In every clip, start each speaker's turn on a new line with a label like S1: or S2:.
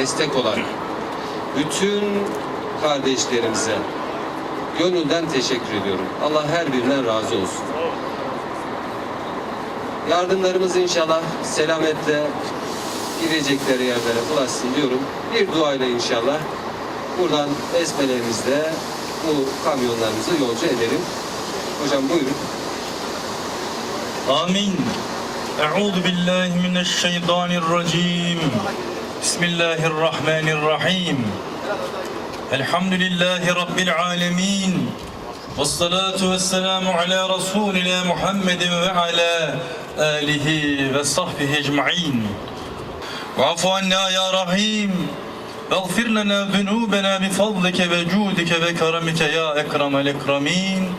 S1: destek olan bütün kardeşlerimize gönülden teşekkür ediyorum. Allah her birinden razı olsun. Yardımlarımız inşallah selametle gidecekleri yerlere ulaşsın diyorum. Bir duayla inşallah buradan besmelerimizle bu kamyonlarımızı yolcu edelim. Hocam buyurun.
S2: Amin. Euzu billahi mineşşeytanirracim. بسم الله الرحمن الرحيم الحمد لله رب العالمين والصلاة والسلام على رسولنا محمد وعلى آله وصحبه أجمعين واعف عنا يا رحيم واغفر لنا ذنوبنا بفضلك وجودك وكرمك يا أكرم الأكرمين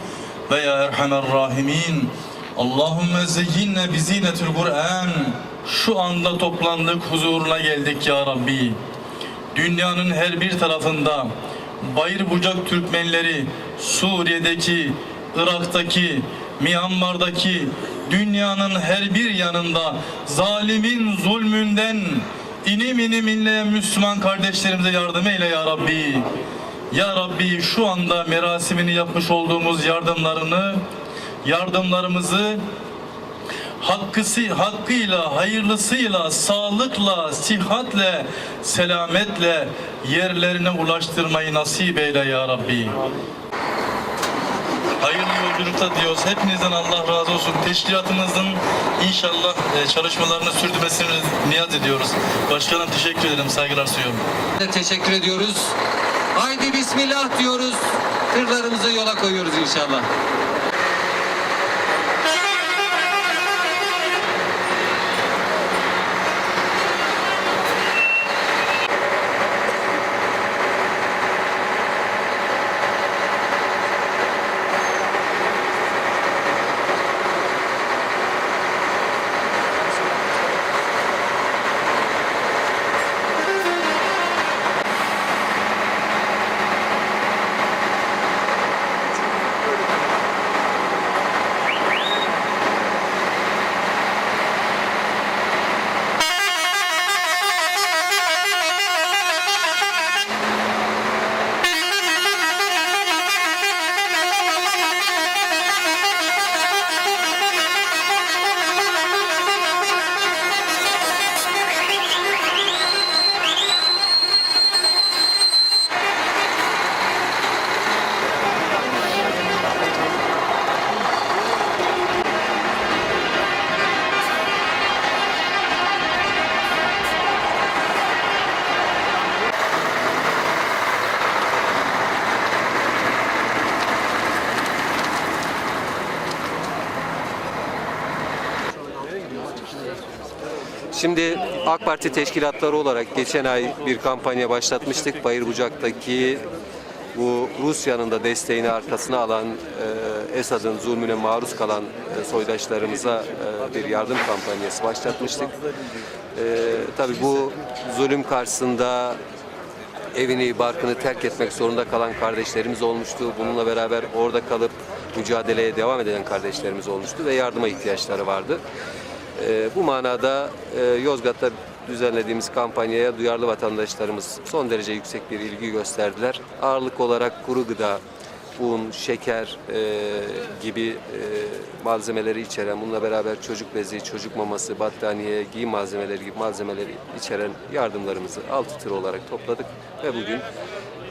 S2: ويا أرحم الراحمين Allahümme zeyyinne bizinetul Kur'an. Şu anda toplandık, huzuruna geldik ya Rabbi. Dünyanın her bir tarafında bayır bucak Türkmenleri, Suriye'deki, Irak'taki, Myanmar'daki, dünyanın her bir yanında zalimin zulmünden inim inim inleyen Müslüman kardeşlerimize yardım eyle ya Rabbi. Ya Rabbi şu anda merasimini yapmış olduğumuz yardımlarını, yardımlarımızı hakkısı, hakkıyla, hayırlısıyla, sağlıkla, sihatle, selametle yerlerine ulaştırmayı nasip eyle ya Rabbi. Hayırlı yolculukta diyoruz. Hepinizden Allah razı olsun. Teşkilatımızın inşallah e, çalışmalarını sürdürmesini niyaz ediyoruz. Başkanım teşekkür ederim. Saygılar sunuyorum.
S1: teşekkür ediyoruz. Haydi bismillah diyoruz. Tırlarımızı yola koyuyoruz inşallah. Şimdi AK Parti teşkilatları olarak geçen ay bir kampanya başlatmıştık. Bayırbucak'taki bu Rusya'nın da desteğini arkasına alan e, Esad'ın zulmüne maruz kalan e, soydaşlarımıza e, bir yardım kampanyası başlatmıştık. E, tabii bu zulüm karşısında evini, barkını terk etmek zorunda kalan kardeşlerimiz olmuştu. Bununla beraber orada kalıp mücadeleye devam eden kardeşlerimiz olmuştu ve yardıma ihtiyaçları vardı. Ee, bu manada e, Yozgat'ta düzenlediğimiz kampanyaya duyarlı vatandaşlarımız son derece yüksek bir ilgi gösterdiler. Ağırlık olarak kuru gıda, un, şeker e, gibi e, malzemeleri içeren, bununla beraber çocuk bezi, çocuk maması, battaniye, giyim malzemeleri gibi malzemeleri içeren yardımlarımızı 6 tır olarak topladık ve bugün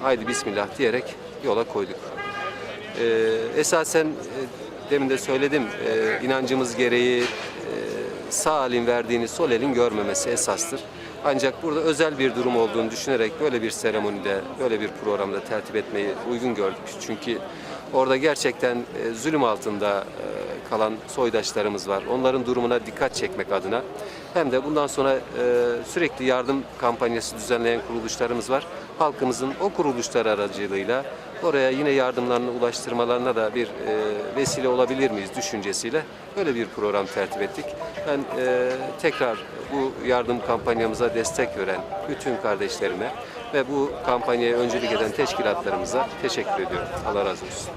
S1: haydi bismillah diyerek yola koyduk. Esasen demin de söyledim inancımız gereği sağ elin verdiğini sol elin görmemesi esastır. Ancak burada özel bir durum olduğunu düşünerek böyle bir seremonide, böyle bir programda tertip etmeyi uygun gördük. Çünkü orada gerçekten e, zulüm altında e, kalan soydaşlarımız var. Onların durumuna dikkat çekmek adına hem de bundan sonra e, sürekli yardım kampanyası düzenleyen kuruluşlarımız var. Halkımızın o kuruluşlar aracılığıyla oraya yine yardımlarını ulaştırmalarına da bir e, vesile olabilir miyiz düşüncesiyle böyle bir program tertip ettik. Ben e, tekrar bu yardım kampanyamıza destek veren bütün kardeşlerime ve bu kampanyaya öncülük eden teşkilatlarımıza teşekkür ediyorum. Allah razı olsun.